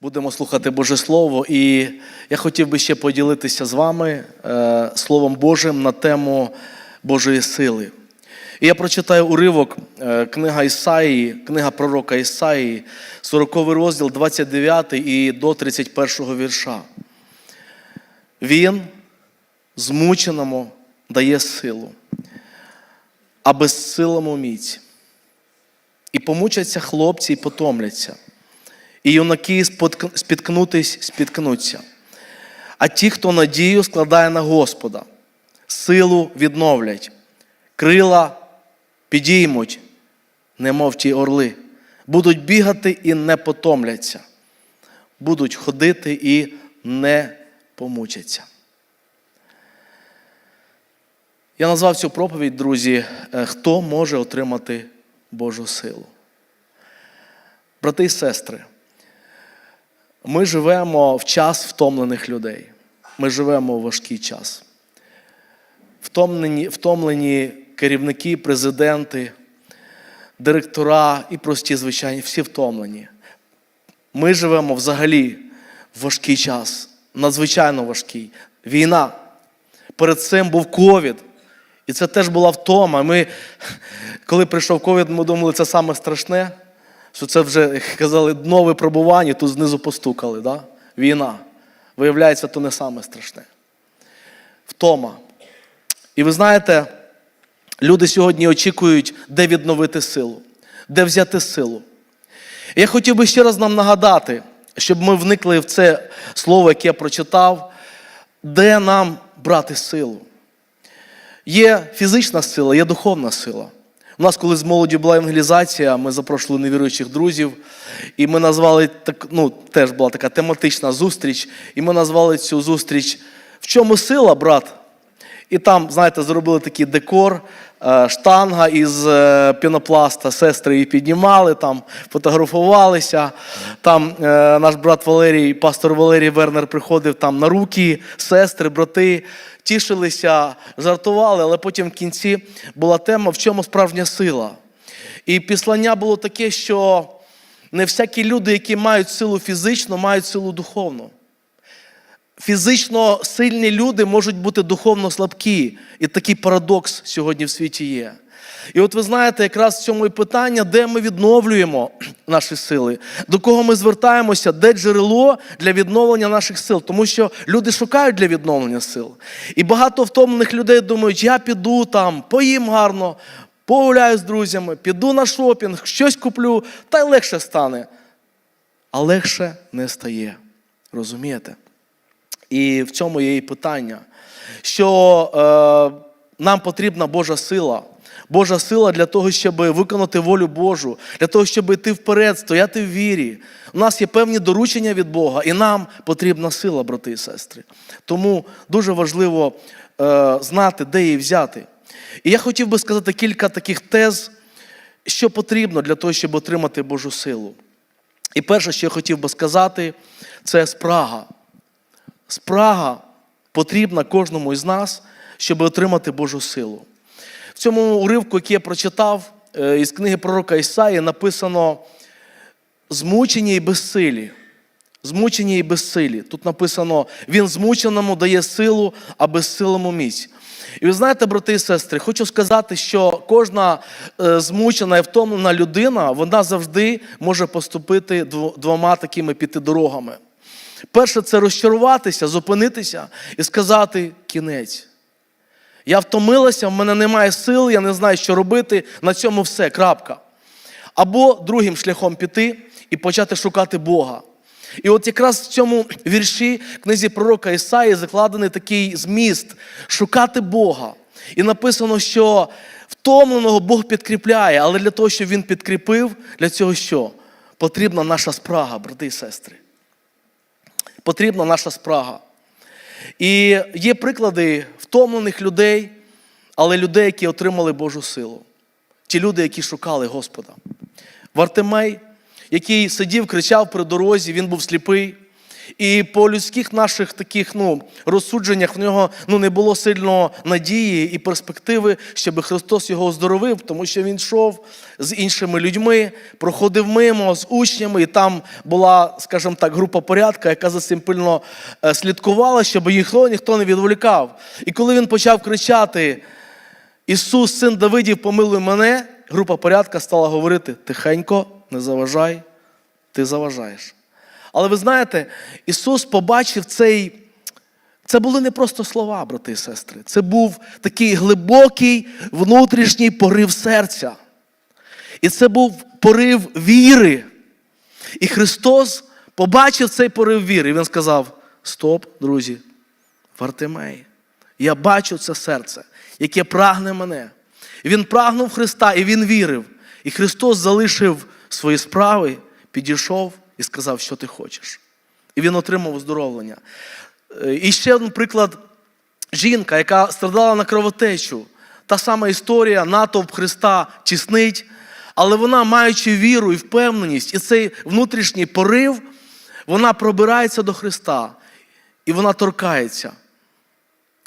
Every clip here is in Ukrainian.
Будемо слухати Боже Слово, і я хотів би ще поділитися з вами е, Словом Божим на тему Божої сили. І я прочитаю уривок, е, книга Ісаїї, книга пророка Ісаїї, 40 розділ, 29 і до 31 вірша. Він змученому дає силу, а безсилому міць. І помучаться хлопці, і потомляться. І юнаки спіткнутись спіткнуться. А ті, хто надію складає на Господа, силу відновлять, крила підіймуть, немов ті орли, будуть бігати і не потомляться, будуть ходити і не помучаться. Я назвав цю проповідь, друзі, е, хто може отримати Божу силу. Брати і сестри, ми живемо в час втомлених людей. Ми живемо у важкий час. Втомлені, втомлені керівники, президенти, директора і прості, звичайні, всі втомлені. Ми живемо взагалі в важкий час, надзвичайно важкий. Війна. Перед цим був ковід. І це теж була втома. Ми, коли прийшов ковід, ми думали, це саме страшне, що це вже казали дно випробування, тут знизу постукали. Да? Війна. Виявляється, то не саме страшне. Втома. І ви знаєте, люди сьогодні очікують, де відновити силу, де взяти силу. Я хотів би ще раз нам нагадати, щоб ми вникли в це слово, яке я прочитав, де нам брати силу. Є фізична сила, є духовна сила. У нас, коли з молоді була евангелізація, ми запрошували невіруючих друзів, і ми назвали так, ну, теж була така тематична зустріч, і ми назвали цю зустріч В чому сила, брат? І там, знаєте, зробили такий декор, е, штанга із е, пінопласта, сестри її піднімали, там фотографувалися. Там е, наш брат Валерій, пастор Валерій Вернер приходив там на руки, сестри, брати, тішилися, жартували, але потім в кінці була тема, в чому справжня сила. І післання було таке, що не всякі люди, які мають силу фізичну, мають силу духовну. Фізично сильні люди можуть бути духовно слабкі. І такий парадокс сьогодні в світі є. І от ви знаєте, якраз в цьому і питання, де ми відновлюємо наші сили, до кого ми звертаємося, де джерело для відновлення наших сил. Тому що люди шукають для відновлення сил. І багато втомлених людей думають, я піду там, поїм гарно, погуляю з друзями, піду на шопінг, щось куплю, та й легше стане. А легше не стає. Розумієте? І в цьому є і питання, що е, нам потрібна Божа сила. Божа сила для того, щоб виконати волю Божу, для того, щоб йти вперед, стояти в вірі. У нас є певні доручення від Бога, і нам потрібна сила, брати і сестри. Тому дуже важливо е, знати, де її взяти. І я хотів би сказати кілька таких тез, що потрібно для того, щоб отримати Божу силу. І перше, що я хотів би сказати, це спрага. Спрага потрібна кожному із нас, щоб отримати Божу силу. В цьому уривку, який я прочитав е, із книги пророка Ісаї, написано змучені і безсилі. Змучені і безсилі. Тут написано: Він змученому дає силу, а безсилому міць. І ви знаєте, брати і сестри, хочу сказати, що кожна е, змучена і втомлена людина, вона завжди може поступити двома такими піти дорогами. Перше, це розчаруватися, зупинитися і сказати кінець. Я втомилася, в мене немає сил, я не знаю, що робити. На цьому все. крапка. Або другим шляхом піти і почати шукати Бога. І от якраз в цьому вірші книзі пророка Ісаї закладений такий зміст шукати Бога. І написано, що втомленого Бог підкріпляє, але для того, щоб він підкріпив, для цього що? Потрібна наша спрага, брати і сестри. Потрібна наша спрага. І є приклади втомлених людей, але людей, які отримали Божу силу. Ті люди, які шукали Господа. Вартимей, який сидів, кричав при дорозі, він був сліпий. І по людських наших таких ну, розсудженнях в нього ну, не було сильно надії і перспективи, щоб Христос його оздоровив, тому що він йшов з іншими людьми, проходив мимо з учнями, і там була, скажімо так, група порядка, яка за цим пильно е, слідкувала, щоб ніхто, ніхто не відволікав. І коли він почав кричати: Ісус, син Давидів, помилуй мене, група порядка стала говорити: тихенько, не заважай, ти заважаєш. Але ви знаєте, Ісус побачив цей. Це були не просто слова, брати і сестри. Це був такий глибокий внутрішній порив серця. І це був порив віри. І Христос побачив цей порив віри. І Він сказав: Стоп, друзі, Вартимей, я бачу це серце, яке прагне мене. І Він прагнув Христа, і Він вірив. І Христос залишив свої справи, підійшов і сказав, що ти хочеш. І він отримав оздоровлення. Е, І ще один приклад: жінка, яка страдала на кровотечу. Та сама історія, натовп Христа тіснить, але вона, маючи віру і впевненість, і цей внутрішній порив, вона пробирається до Христа, і вона торкається.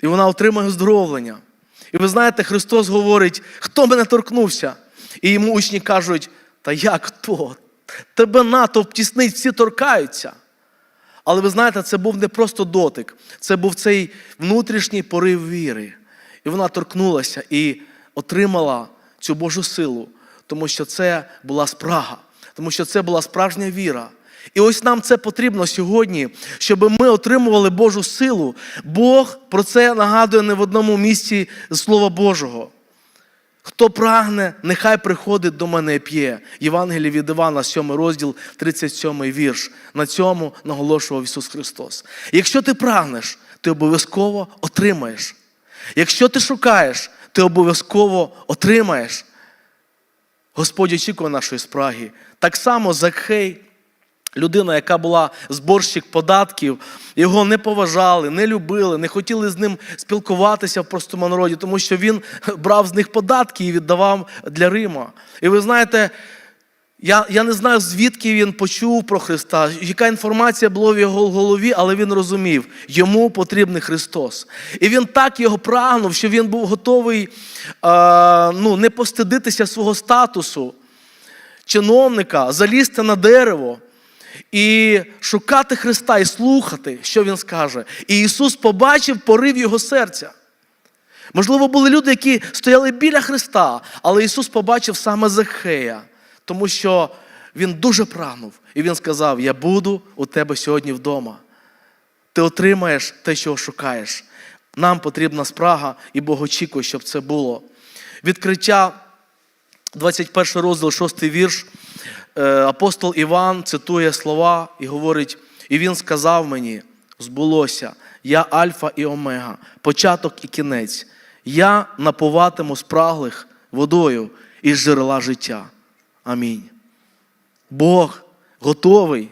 І вона отримує оздоровлення. І ви знаєте, Христос говорить, хто мене торкнувся? І йому учні кажуть, та як хто? Тебе натовп тіснить, всі торкаються. Але ви знаєте, це був не просто дотик, це був цей внутрішній порив віри. І вона торкнулася і отримала цю Божу силу, тому що це була спрага, тому що це була справжня віра. І ось нам це потрібно сьогодні, щоб ми отримували Божу силу. Бог про це нагадує не в одному місці Слова Божого. Хто прагне, нехай приходить до мене і п'є. Євангеліє від Івана, 7 розділ, 37 вірш. На цьому наголошував Ісус Христос. Якщо ти прагнеш, ти обов'язково отримаєш. Якщо ти шукаєш, ти обов'язково отримаєш. Господь очікує нашої спраги. Так само Закхей, людина, яка була зборщик податків, його не поважали, не любили, не хотіли з ним спілкуватися в простому народі, тому що він брав з них податки і віддавав для Рима. І ви знаєте, я, я не знаю, звідки він почув про Христа, яка інформація була в його голові, але він розумів, йому потрібний Христос. І він так його прагнув, що він був готовий е, ну, не постидитися свого статусу чиновника, залізти на дерево і шукати Христа і слухати, що Він скаже. І Ісус побачив порив його серця. Можливо, були люди, які стояли біля Христа, але Ісус побачив саме Захея, тому що Він дуже прагнув. І Він сказав: Я буду у тебе сьогодні вдома. Ти отримаєш те, що шукаєш. Нам потрібна спрага, і Бог очікує, щоб це було. Відкриття 21 розділ, 6 вірш. Е, Апостол Іван цитує слова і говорить: І він сказав мені: збулося, я Альфа і Омега, початок і кінець. Я напуватиму спраглих водою із джерела життя. Амінь. Бог готовий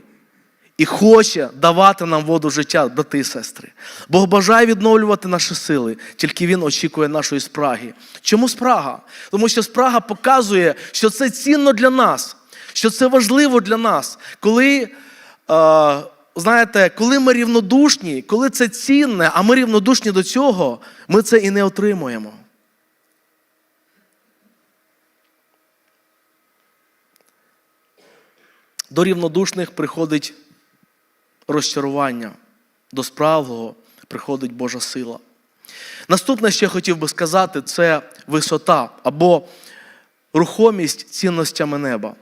і хоче давати нам воду життя, брати і сестри. Бог бажає відновлювати наші сили, тільки Він очікує нашої спраги. Чому спрага? Тому що спрага показує, що це цінно для нас, що це важливо для нас. Коли, знаєте, коли ми рівнодушні, коли це цінне, а ми рівнодушні до цього, ми це і не отримуємо. До рівнодушних приходить розчарування, до справного приходить Божа сила. Наступне, що я хотів би сказати, це висота або рухомість цінностями неба.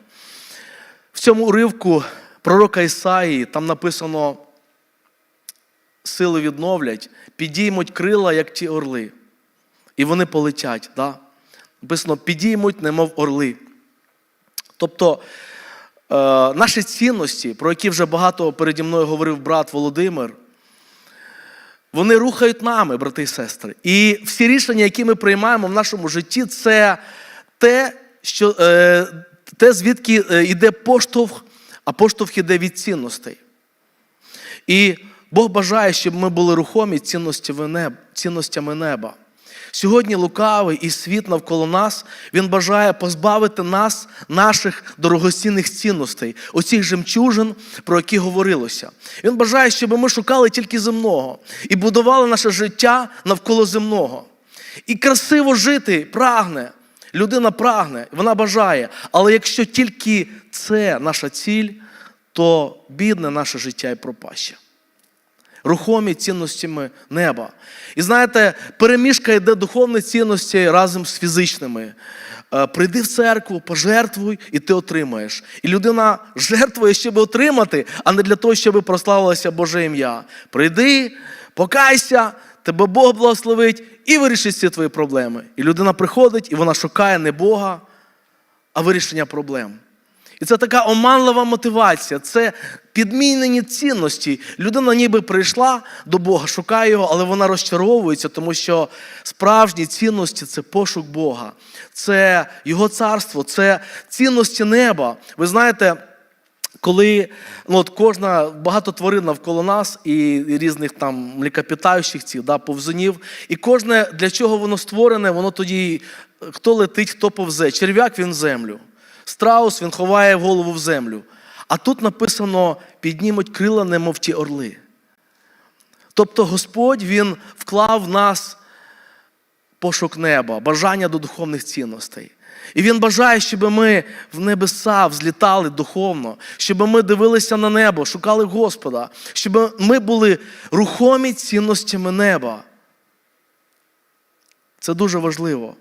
В цьому уривку пророка Ісаїї там написано: сили відновлять, підіймуть крила, як ті орли. І вони полетять. Да? Написано, підіймуть, немов орли. Тобто е, наші цінності, про які вже багато переді мною говорив брат Володимир, вони рухають нами, брати і сестри. І всі рішення, які ми приймаємо в нашому житті, це те, що, е, те звідки е, йде поштовх, а поштовх іде від цінностей. І Бог бажає, щоб ми були рухомі цінностями неба. Сьогодні лукавий і світ навколо нас, він бажає позбавити нас наших дорогоцінних цінностей, оцих жемчужин, про які говорилося. Він бажає, щоб ми шукали тільки земного і будували наше життя навколо земного. І красиво жити прагне. Людина прагне, вона бажає. Але якщо тільки це наша ціль, то бідне наше життя і пропаще рухомі цінностями неба. І знаєте, переміжка йде духовні цінності разом з фізичними. Е, Прийди в церкву, пожертвуй, і ти отримаєш. І людина жертвує, щоб отримати, а не для того, щоб прославилося Боже ім'я. Прийди, покайся, тебе Бог благословить і вирішить всі твої проблеми. І людина приходить, і вона шукає не Бога, а вирішення проблем. І це така оманлива мотивація, це підмінені цінності. Людина ніби прийшла до Бога, шукає його, але вона розчаровується, тому що справжні цінності це пошук Бога, це Його царство, це цінності неба. Ви знаєте. Коли ну, от кожна багато тварин навколо нас і різних там млекопитаючих цих, да, повзунів, і кожне для чого воно створене, воно тоді хто летить, хто повзе. Черв'як він в землю. Страус він ховає голову в землю. А тут написано: піднімуть крила, немов ті орли. Тобто Господь Він вклав в нас пошук неба, бажання до духовних цінностей. І Він бажає, щоб ми в небеса взлітали духовно, щоб ми дивилися на небо, шукали Господа, щоб ми були рухомі цінностями неба. Це дуже важливо.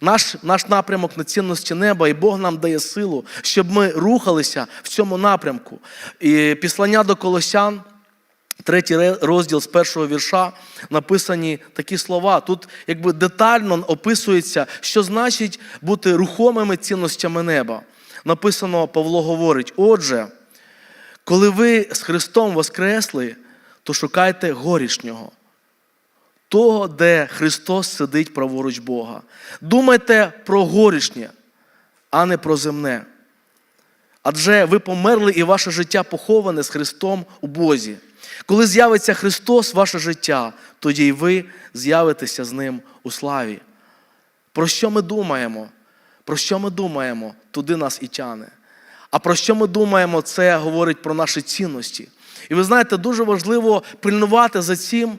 Наш, наш напрямок на цінності неба, і Бог нам дає силу, щоб ми рухалися в цьому напрямку. І післання до Колосян, третій розділ з першого вірша, написані такі слова. Тут якби детально описується, що значить бути рухомими цінностями неба. Написано, Павло говорить: отже, коли ви з Христом воскресли, то шукайте горішнього того, де Христос сидить праворуч Бога. Думайте про горішнє, а не про земне. Адже ви померли і ваше життя поховане з Христом у Бозі. Коли з'явиться Христос, ваше життя, тоді й ви з'явитеся з Ним у славі. Про що ми думаємо? Про що ми думаємо, туди нас і тяне. А про що ми думаємо, це говорить про наші цінності. І ви знаєте, дуже важливо пильнувати за цим,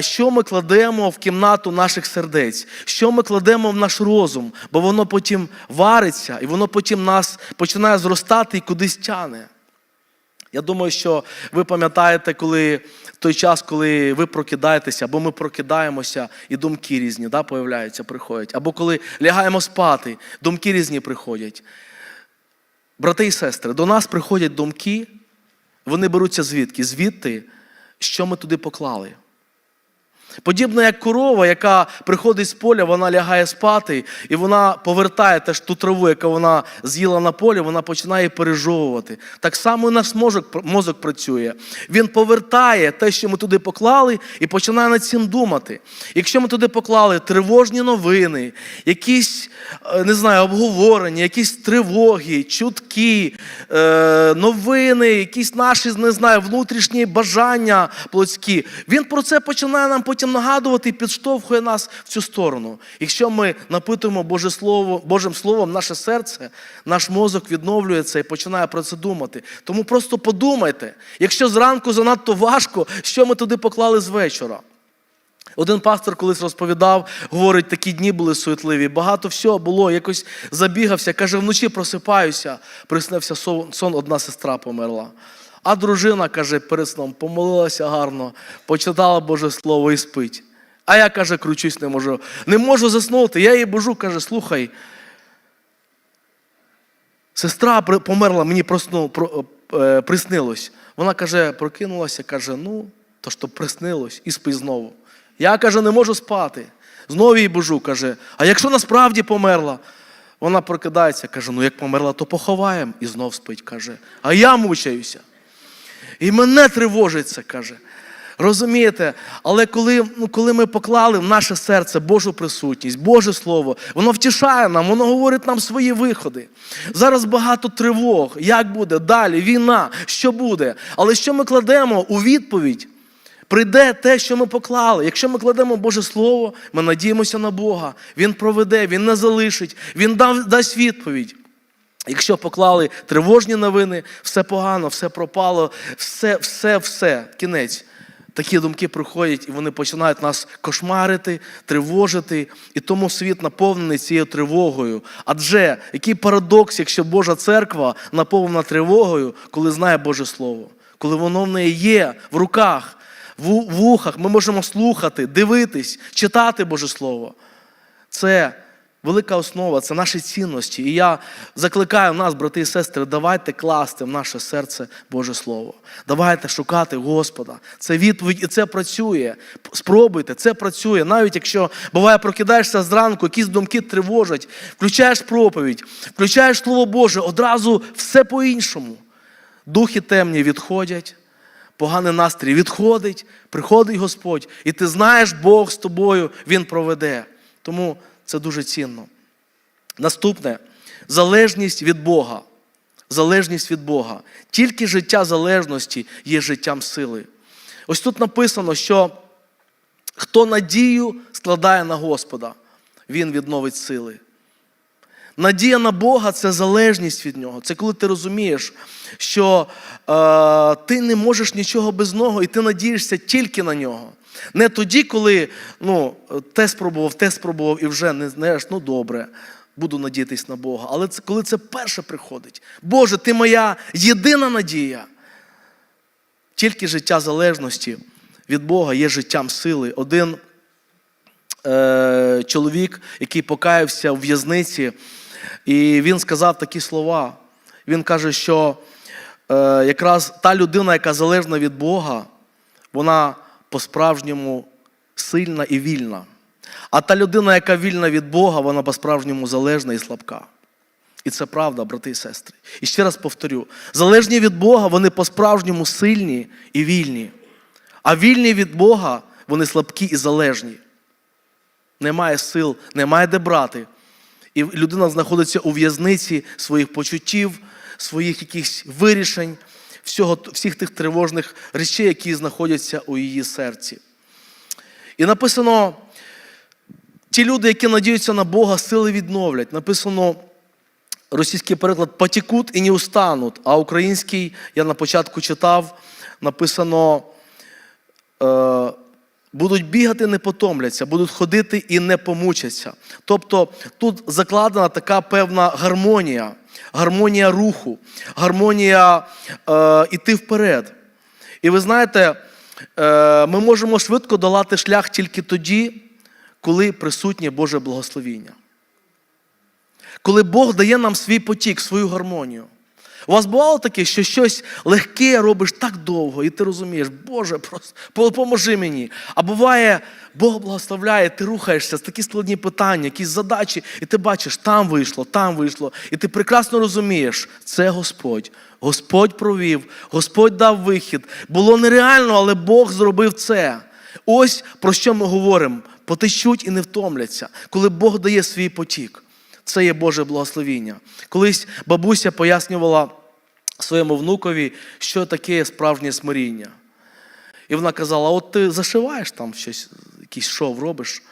що ми кладемо в кімнату наших сердець, що ми кладемо в наш розум, бо воно потім вариться, і воно потім нас починає зростати і кудись тяне. Я думаю, що ви пам'ятаєте, коли той час, коли ви прокидаєтеся, або ми прокидаємося, і думки різні да, появляються, приходять. Або коли лягаємо спати, думки різні приходять. Брати і сестри, до нас приходять думки, вони беруться звідки? Звідти, що ми туди поклали. Подібно як корова, яка приходить з поля, вона лягає спати, і вона повертає теж ту траву, яку вона з'їла на полі, вона починає пережовувати. Так само і наш мозок, мозок працює. Він повертає те, що ми туди поклали, і починає над цим думати. Якщо ми туди поклали тривожні новини, якісь е, не знаю, обговорення, якісь тривоги, чутки, е, новини, якісь наші не знаю, внутрішні бажання плотські, він про це починає нам потім потім нагадувати і підштовхує нас в цю сторону. Якщо ми напитуємо Боже Слово, Божим Словом наше серце, наш мозок відновлюється і починає про це думати. Тому просто подумайте, якщо зранку занадто важко, що ми туди поклали з вечора. Один пастор колись розповідав, говорить, такі дні були суетливі, багато всього було, якось забігався, каже, вночі просипаюся, приснився сон, одна сестра померла. А дружина, каже, перед сном помолилася гарно, почитала Боже Слово і спить. А я, каже, кручусь, не можу. Не можу заснути. Я їй божу, каже, слухай. Сестра померла, мені просто е, приснилось. Вона каже, прокинулася, каже, ну, то що приснилось, і спить знову. Я каже, не можу спати. Знову їй божу, каже, а якщо насправді померла, вона прокидається, каже, ну як померла, то поховаємо. І знов спить, каже, а я мучаюся. І мене тривожить це, каже. Розумієте? Але коли ну, коли ми поклали в наше серце Божу присутність, Боже Слово, воно втішає нам, воно говорить нам свої виходи. Зараз багато тривог. Як буде? Далі, війна, що буде? Але що ми кладемо у відповідь? Прийде те, що ми поклали. Якщо ми кладемо Боже Слово, ми надіємося на Бога. Він проведе, Він не залишить, Він дав, дасть відповідь. Якщо поклали тривожні новини, все погано, все пропало, все, все, все, кінець. Такі думки приходять, і вони починають нас кошмарити, тривожити. І тому світ наповнений цією тривогою. Адже який парадокс, якщо Божа церква наповнена тривогою, коли знає Боже Слово, коли воно в неї є в руках, в в ухах, ми можемо слухати, дивитись, читати Боже Слово. Це велика основа, це наші цінності. І я закликаю нас, брати і сестри, давайте класти в наше серце Боже Слово. Давайте шукати Господа. Це відповідь і це працює. Спробуйте, це працює. Навіть якщо буває, прокидаєшся зранку, якісь думки тривожать, включаєш проповідь, включаєш Слово Боже, одразу все по-іншому. Духи темні відходять. Поганий настрій відходить, приходить Господь, і ти знаєш, Бог з тобою, Він проведе. Тому це дуже цінно. Наступне залежність від Бога. Залежність від Бога. Тільки життя залежності є життям сили. Ось тут написано, що хто надію складає на Господа, він відновить сили. Надія на Бога це залежність від Нього. Це коли ти розумієш, що е, ти не можеш нічого без нього, і ти надієшся тільки на нього. Не тоді, коли ну, те спробував, те спробував і вже не знаєш, ну добре, буду надіятись на Бога. Але це коли це перше приходить. Боже, ти моя єдина надія. Тільки життя залежності від Бога є життям сили. Один е, чоловік, який покаявся в в'язниці, і він сказав такі слова. Він каже, що е, якраз та людина, яка залежна від Бога, вона по-справжньому сильна і вільна. А та людина, яка вільна від Бога, вона по-справжньому залежна і слабка. І це правда, брати і сестри. І ще раз повторю: залежні від Бога, вони по-справжньому сильні і вільні. А вільні від Бога, вони слабкі і залежні. Немає сил, немає де брати. І людина знаходиться у в'язниці своїх почуттів, своїх якихось вирішень, всього, всіх тих тривожних речей, які знаходяться у її серці. І написано: ті люди, які надіються на Бога, сили відновлять. Написано російський переклад потікуть і не устануть, а український, я на початку читав, написано. Е, Будуть бігати, не потомляться, будуть ходити і не помучаться. Тобто тут закладена така певна гармонія, гармонія руху, гармонія е, іти вперед. І ви знаєте, е, ми можемо швидко долати шлях тільки тоді, коли присутнє Боже благословіння. Коли Бог дає нам свій потік, свою гармонію. У вас бувало таке, що щось легке робиш так довго, і ти розумієш, Боже, просто поможи мені. А буває, Бог благословляє, ти рухаєшся такі складні питання, якісь задачі, і ти бачиш, там вийшло, там вийшло. І ти прекрасно розумієш, це Господь. Господь провів, Господь дав вихід. Було нереально, але Бог зробив це. Ось про що ми говоримо: потечуть і не втомляться, коли Бог дає свій потік. Це є Боже благословіння. Колись бабуся пояснювала своєму внукові, що таке справжнє смиріння. І вона казала: от ти зашиваєш там щось, якийсь шов робиш.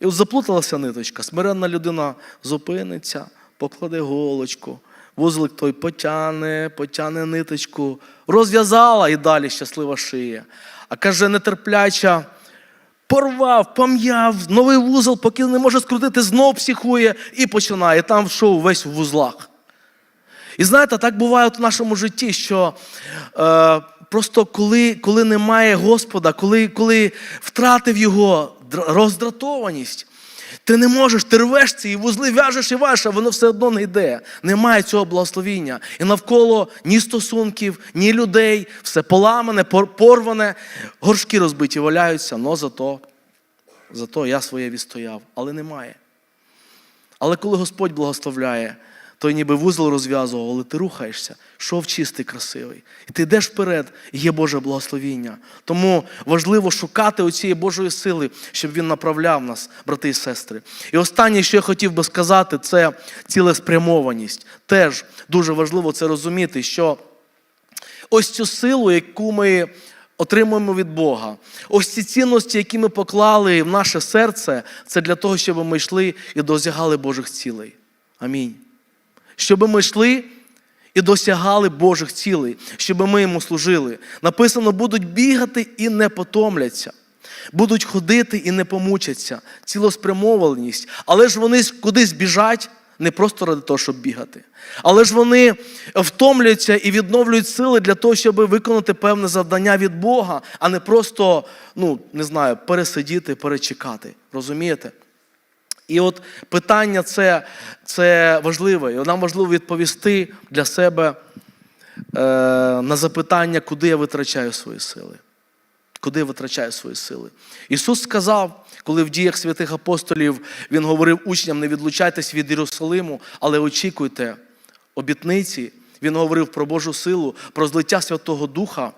І от заплуталася ниточка. Смиренна людина зупиниться, покладе голочку, вузлик той потяне, потяне ниточку, розв'язала і далі щаслива шиє. А каже, нетерпляча. Порвав, пом'яв, новий вузол, поки не може скрутити, знов психує і починає. Там шоу весь в вузлах. І знаєте, так буває от в нашому житті, що е, просто коли коли немає Господа, коли коли втратив його роздратованість, ти не можеш, ти рвеш ці і вузли в'яжеш і ваше, воно все одно не йде. Немає цього благословіння. І навколо ні стосунків, ні людей, все поламане, порване, горшки розбиті валяються, но зато, зато я своє відстояв. Але немає. Але коли Господь благословляє, той ніби вузол розв'язував, але ти рухаєшся, шов чистий, красивий. І ти йдеш вперед, і є Боже благословіння. Тому важливо шукати оцієї Божої сили, щоб Він направляв нас, брати і сестри. І останнє, що я хотів би сказати, це цілеспрямованість. Теж дуже важливо це розуміти, що ось цю силу, яку ми отримуємо від Бога. Ось ці цінності, які ми поклали в наше серце, це для того, щоб ми йшли і досягали Божих цілей. Амінь. Щоб ми йшли і досягали Божих цілей, щоб ми йому служили. Написано, будуть бігати і не потомляться. Будуть ходити і не помучаться, цілоспрямованість. Але ж вони кудись біжать не просто ради того, щоб бігати. Але ж вони втомлюються і відновлюють сили для того, щоб виконати певне завдання від Бога, а не просто, ну, не знаю, пересидіти, перечекати. Розумієте? І от питання це, це важливе. І нам важливо відповісти для себе е, на запитання, куди я витрачаю свої сили. Куди я витрачаю свої сили? Ісус сказав, коли в діях святих апостолів Він говорив учням: не відлучайтесь від Єрусалиму, але очікуйте обітниці. Він говорив про Божу силу, про злиття Святого Духа.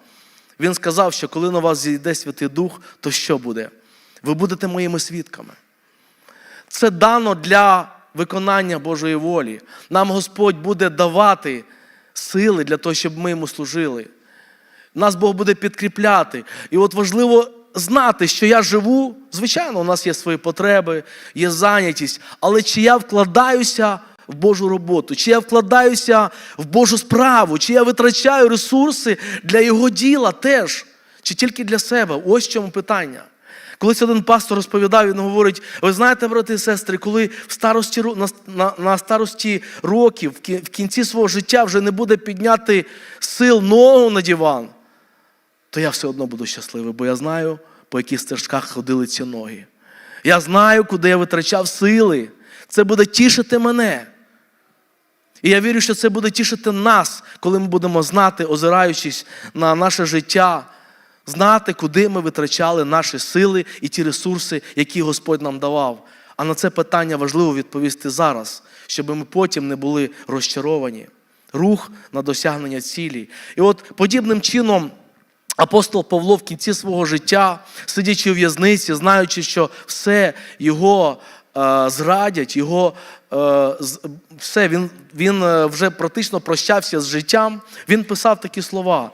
Він сказав, що коли на вас зійде Святий Дух, то що буде? Ви будете моїми свідками. Це дано для виконання Божої волі. Нам Господь буде давати сили для того, щоб ми йому служили. Нас Бог буде підкріпляти. І от важливо знати, що я живу. Звичайно, у нас є свої потреби, є зайнятість, але чи я вкладаюся в Божу роботу, чи я вкладаюся в Божу справу, чи я витрачаю ресурси для Його діла теж, чи тільки для себе? Ось в чому питання. Колись один пастор розповідав, він говорить: ви знаєте, брати і сестри, коли в старості, на, на, на старості років, в кінці свого життя вже не буде підняти сил ногу на диван, то я все одно буду щасливий, бо я знаю, по яких стежках ходили ці ноги. Я знаю, куди я витрачав сили. Це буде тішити мене. І я вірю, що це буде тішити нас, коли ми будемо знати, озираючись на наше життя, знати, куди ми витрачали наші сили і ті ресурси, які Господь нам давав. А на це питання важливо відповісти зараз, щоб ми потім не були розчаровані. Рух на досягнення цілі. І от подібним чином. Апостол Павло в кінці свого життя, сидячи у в'язниці, знаючи, що все його е, зрадять, його е, все, він, він е, вже практично прощався з життям, він писав такі слова.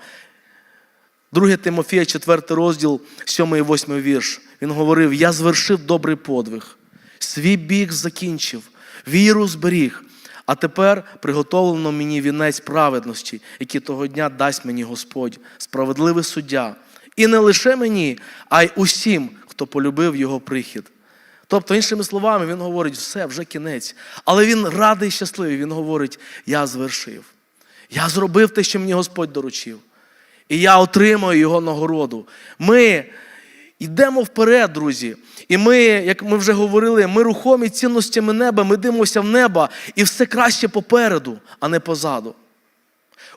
2 Тимофія, 4 розділ, 7 і 8 вірш. Він говорив: Я звершив добрий подвиг, свій біг закінчив, віру зберіг. А тепер приготовлено мені вінець праведності, який того дня дасть мені Господь, справедливий суддя. І не лише мені, а й усім, хто полюбив його прихід. Тобто, іншими словами, він говорить, все, вже кінець. Але він радий і щасливий. Він говорить: Я звершив. Я зробив те, що мені Господь доручив. І я отримаю його нагороду. Ми йдемо вперед, друзі. І ми, як ми вже говорили, ми рухомі цінностями неба, ми дивимося в небо, і все краще попереду, а не позаду.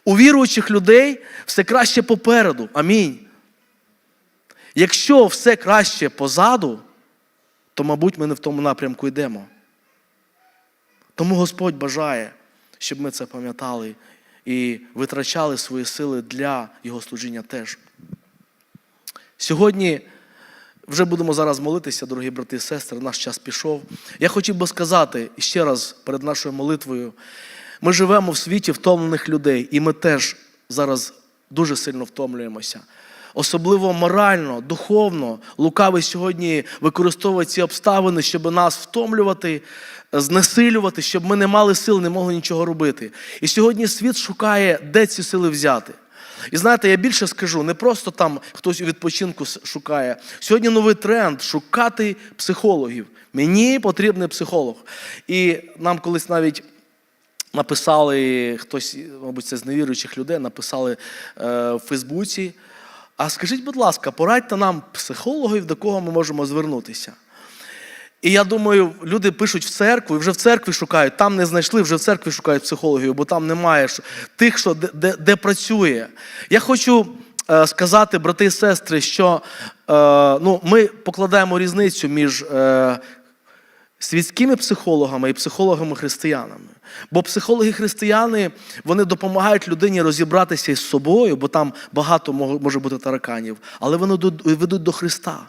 У віруючих людей все краще попереду. Амінь. Якщо все краще позаду, то, мабуть, ми не в тому напрямку йдемо. Тому Господь бажає, щоб ми це пам'ятали і витрачали свої сили для Його служіння теж. Сьогодні вже будемо зараз молитися, дорогі брати і сестри, наш час пішов. Я хотів би сказати ще раз перед нашою молитвою: ми живемо в світі втомлених людей, і ми теж зараз дуже сильно втомлюємося. Особливо морально, духовно, лукавий сьогодні використовує ці обставини, щоб нас втомлювати, знесилювати, щоб ми не мали сил, не могли нічого робити. І сьогодні світ шукає, де ці сили взяти. І знаєте, я більше скажу, не просто там хтось у відпочинку шукає. Сьогодні новий тренд шукати психологів. Мені потрібний психолог. І нам колись навіть написали хтось, мабуть, це з невіруючих людей, написали е, в Фейсбуці. А скажіть, будь ласка, порадьте нам психологів, до кого ми можемо звернутися. І я думаю, люди пишуть в церкву, і вже в церкві шукають, там не знайшли, вже в церкві шукають психологів, бо там немає тих, що де, де, де працює. Я хочу е, сказати, брати і сестри, що е, ну, ми покладаємо різницю між е, світськими психологами і психологами-християнами. Бо психологи-християни вони допомагають людині розібратися із собою, бо там багато мо- може бути тараканів, але вони ведуть до Христа.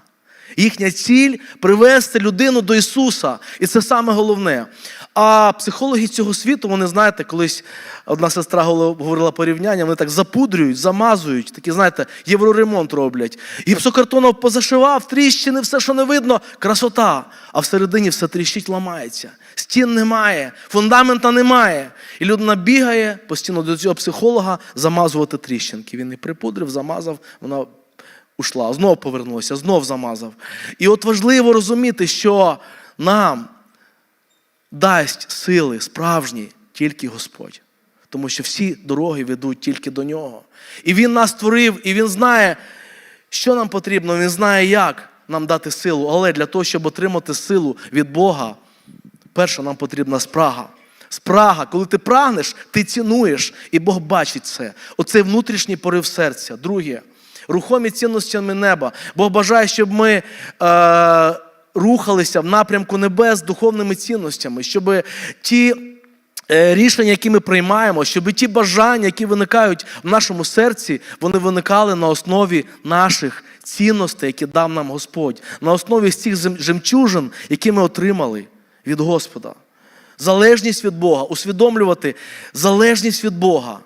Їхня ціль привести людину до Ісуса. І це саме головне. А психологи цього світу, вони знаєте, колись одна сестра говорила порівняння, вони так запудрюють, замазують, такі, знаєте, євроремонт роблять. Гіпсокартонов позашивав, тріщини, все, що не видно, красота. А всередині все тріщить, ламається. Стін немає, фундамента немає. І людина бігає постійно до цього психолога замазувати тріщинки. Він і припудрив, замазав, вона ушла, знов повернулася, знов замазав. І от важливо розуміти, що нам дасть сили справжні тільки Господь. Тому що всі дороги ведуть тільки до нього. І Він нас створив, і Він знає, що нам потрібно, Він знає, як нам дати силу. Але для того, щоб отримати силу від Бога, перше, нам потрібна спрага. Спрага, коли ти прагнеш, ти цінуєш, і Бог бачить це. Оцей внутрішній порив серця. Друге, рухомі цінностями неба. Бог бажає, щоб ми е, рухалися в напрямку небес духовними цінностями, щоб ті. е, Рішення, які ми приймаємо, щоб ті бажання, які виникають в нашому серці, вони виникали на основі наших цінностей, які дав нам Господь, на основі цих жемчужин, які ми отримали від Господа. Залежність від Бога, усвідомлювати залежність від Бога.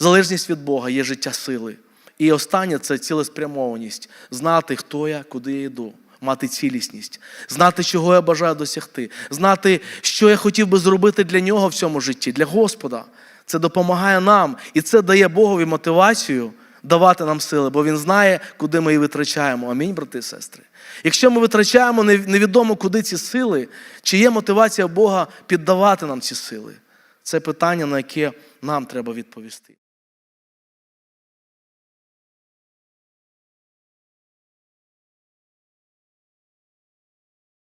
Залежність від Бога є життя сили. І останнє це цілеспрямованість. Знати, хто я, куди я йду, мати цілісність, знати, чого я бажаю досягти, знати, що я хотів би зробити для нього в цьому житті, для Господа. Це допомагає нам, і це дає Богові мотивацію давати нам сили, бо Він знає, куди ми її витрачаємо. Амінь, брати і сестри. Якщо ми витрачаємо невідомо куди ці сили, чи є мотивація Бога піддавати нам ці сили? Це питання, на яке нам треба відповісти.